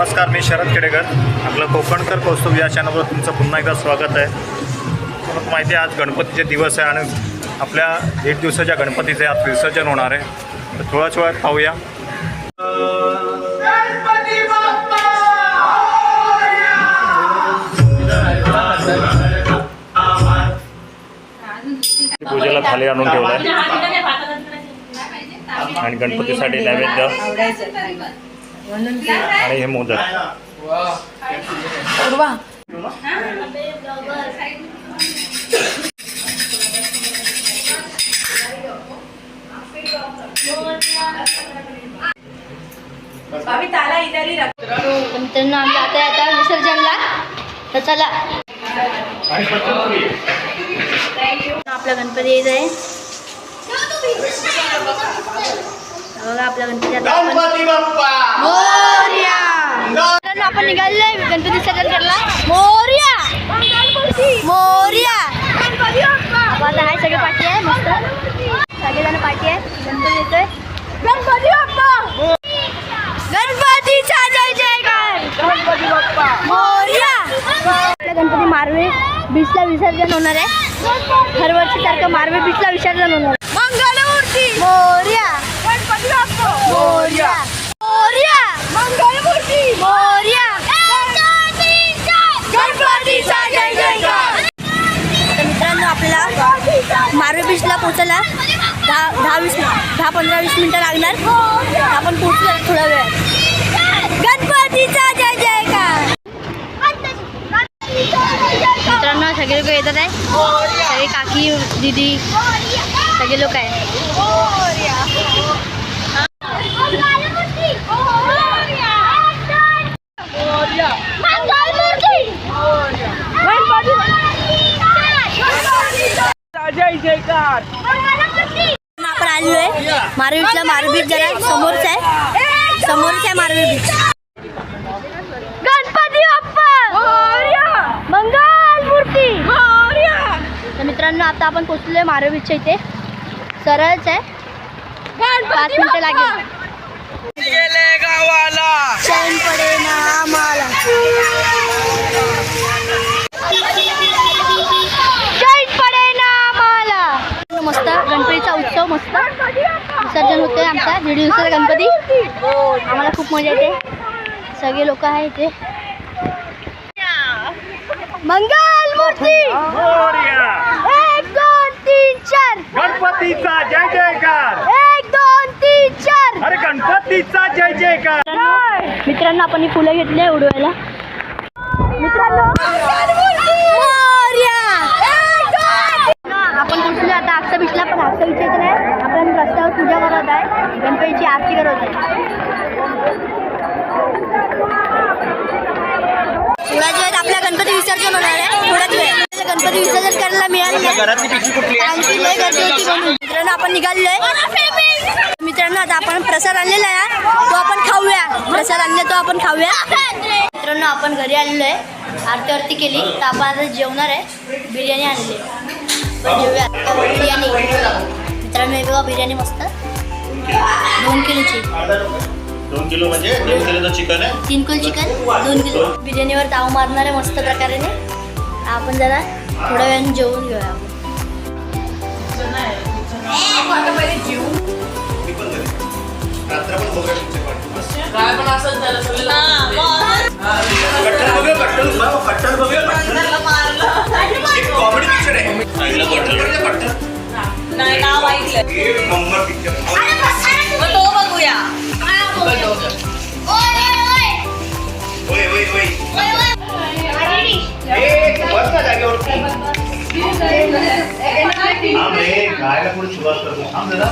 नमस्कार मी शरद खेडेकर. आपलं कोकणकर कौस्तुभ या चॅनलवर तुमचं पुन्हा एकदा स्वागत आहे. तुम्हाला माहिती आहे आज गणपतीचे दिवस आहे आणि आपल्या एक दिवसाच्या गणपतीचे आज विसर्जन होणार आहे. तर थोड्याच वेळात पाहूया. पूजेला थाली आणून ठेवला आहे आणि गणपतीसाठी नैवेद्य. आणि हे मोदक. मित्रांनो आम्ही आता आता विसर्जनला. तर चला. आपला गणपती येत आहे. बघा आपला गणपती आपण- मोरया! मित्रांनो, आपण निघालोय गणपती विसर्जन करायला मोर्या! मोर्या आता आहे सगळे पाठी आहे मस्त. सगळेजण पाठी आहे गणपती येतोय. गणपती बाप्पा! गणपतीचा जय जयकार! गणपती बाप्पा! मोर्या! आपल्या गणपती मारवे बीचला विसर्जन होणार आहे. हर वर्षी सारखं मारवे बीचला विसर्जन होणार. मंगलमूर्ती मोर्या! पोचायला दहा दहा वीस दहा पंधरा वीस मिनटं लागणार. आपण पोचलो थोडा वेळ. गणपतीचा जय जयकार. मित्रांनो सगळे लोक येतात आहे. सगळे काकी दिदी सगळे लोक आहे आपण आलेलो आहे. मारवी बीचला मारवी बीच जरा समोरच आहे. समोरच आहे मारवी बीच गणपती बाप्पा! मंगल मूर्ती! तर मित्रांनो आता आपण पोचलोय मारवी बीचच्या इथे. सरळच आहे. पाच मिनिटं लागेल. विसर्जन होते आमचा दीड दिवसाचा गणपती. आम्हाला खूप मजा येते. सगळे लोक आहे इथे. मंगल मूर्ती! एक दोन तीन चार! गणपतीचा जय जयकार! एक दोन तीन चार! अरे गणपतीचा जय जयकार! मित्रांनो आपण ही फुलं घेतली उडवायला. मित्रांनो मोरया! आपण पोचलो आता आगसा बीचला पण आगसा बीच येत नाही आपण रस्त्यावर पूजा करत आहे गणपतीची आरती करत आहे. थोड्याच वेळात आपल्या गणपती विसर्जन होणार आहे. थोड्याच वेळ गणपती विसर्जन करायला मिळालं नाही मित्रांनो आपण निघालोय मित्रांनो आता आपण प्रसाद आणलेला आहे. तो आपण खाऊया. प्रसाद आणले तो आपण खाऊया. मित्रांनो आपण घरी आलेलो आहे. आरती आरती केली. तर आपण आता जेवणार आहे. बिर्याणी आणली आपण जेवूया. बिर्याणी. मित्रांनो बघा बिर्याणी मस्त. दोन किलोची दोन किलो म्हणजे दोन किलोचं चिकन आहे. तीन किलो चिकन दोन किलो. बिर्याणीवर ताव मारणार आहे मस्त प्रकारे आपण जरा थोड्या वेळाने जेवून घेऊया आपण. काय पण असं जागेवरती गायला पुढे सुरुवात करतो. थांब जरा